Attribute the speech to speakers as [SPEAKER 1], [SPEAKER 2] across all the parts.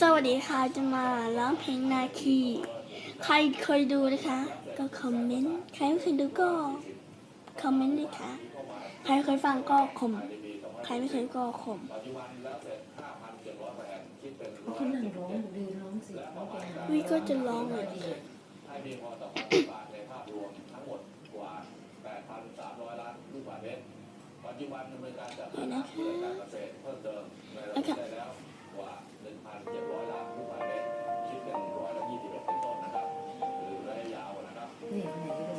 [SPEAKER 1] สวัสดีค่ะจะมาร้องเพลงนาคี ใครเคยดูนะคะ ก็คอมเมนต์ใครไม่เคยดูก็คอมเมนต์ด้วยค่ะ ใครเคยฟังก็คมใครไม่เคยก็คม
[SPEAKER 2] คุณนั่งร้องดีร้องสิร้องเพลง
[SPEAKER 1] วิก็จะร้องเลย
[SPEAKER 2] ดี
[SPEAKER 1] เห็นนะคะ นะคะ
[SPEAKER 2] นี่ไหนก็ได้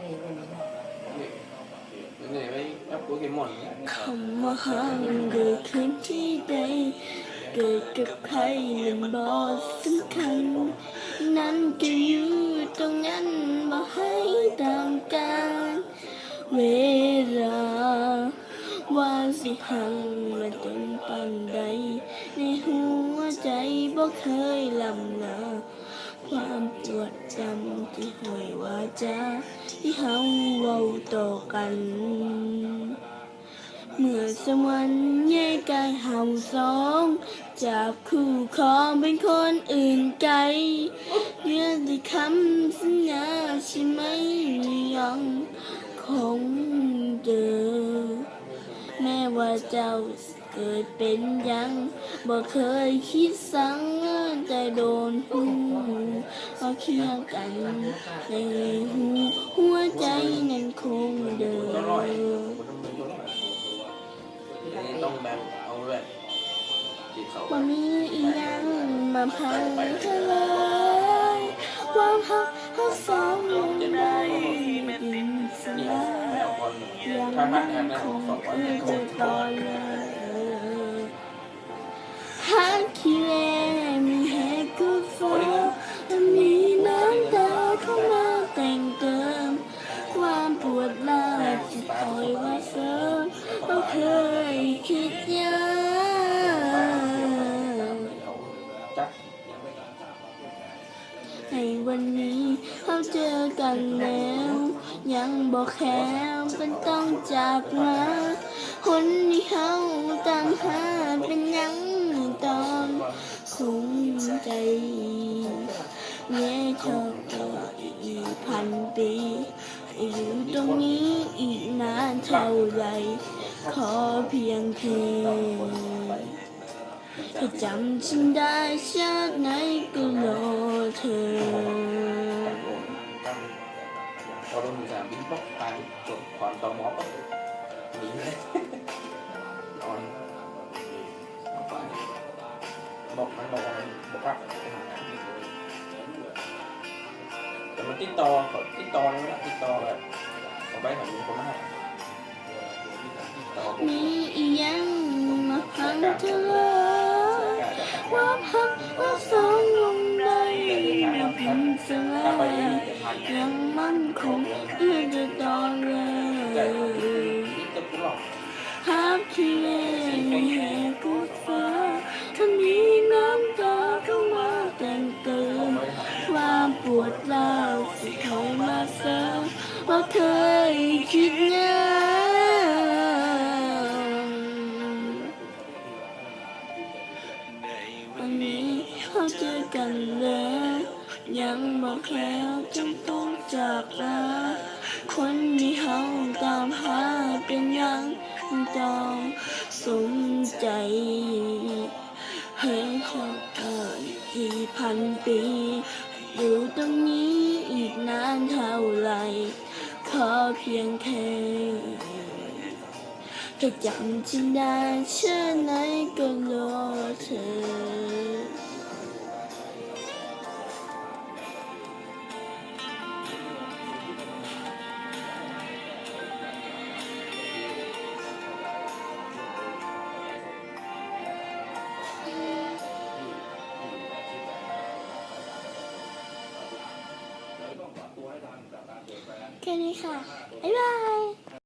[SPEAKER 2] นี่วันนี้นะ
[SPEAKER 3] เหนื่อยไหมครับโปเกมอน
[SPEAKER 1] คำว่าห้ามเกิดขึ้นที่ใด เกิดกับใครนั้นบอกสำคัญ นั้นจะอยู่ สิหังมาจนปันใด ในหัวใจบ่เคยลำลาความปวดจำที่หอยวาจาที่เฮาเว้าต่อกัน เมื่อสวรรค์แยกกายเฮาสองจากคู่ครองเป็นคนอื่นไกลเยื่อด้วยคำสัญญาใช่ไหมยังคง ม้ว่าเจ้าเกิดเป็นยังบ่เคยคิดสังแต่โดนหูว่าเคียงกันในหูหัวใจนั้นคงเดิม
[SPEAKER 3] ต้องแบ่งเอาด้วยบ่
[SPEAKER 1] มีอีหยังมาพังเธอเลยความฮักเฮาสองลง ยัง
[SPEAKER 3] ถ้าพั
[SPEAKER 1] มั่
[SPEAKER 3] ก
[SPEAKER 1] น
[SPEAKER 3] งานนะ
[SPEAKER 1] คง
[SPEAKER 3] สองวัน
[SPEAKER 1] ในวันนี้เขาเจอกันแล้ว ยังบอกแค่เป็นต้องจากมาคนที่เขาตามหาเป็นยังตอนคงใจแม่ชอบตัวอีกพันปีอยู่ตรงนี้อีกนานเท่าไรขอเพียงแค่เธอ จำฉันได้ชาติไหนก็รอเธอ
[SPEAKER 3] พอโดนมือสามบิ้งป๊อกตายจบความต ค
[SPEAKER 1] ว่าพักว่าสองลงได้ไม่พิมพ์สลายยังมั่นคงเพื่อจะต่อเลยหากที่เล่มีเหตุกูฟ้าถ้ามีน้ำตาเข้ามาแต่งเติมความปวดร้าวที่เข้ามาเสริมว่าเคยคิดยัง เจอกันแล้วยังบอกแล้วจำต้องจากลาคนที่เขาตามหาเป็นยังจอมสมใจให้เขาเกิดกี่พันปี อยู่ตรงนี้อีกนานเท่าไหรขอเพียงแค่เธอจำฉันได้เช่นไหนก็รอเธอ แค่นี้ค่ะ บ๊ายบาย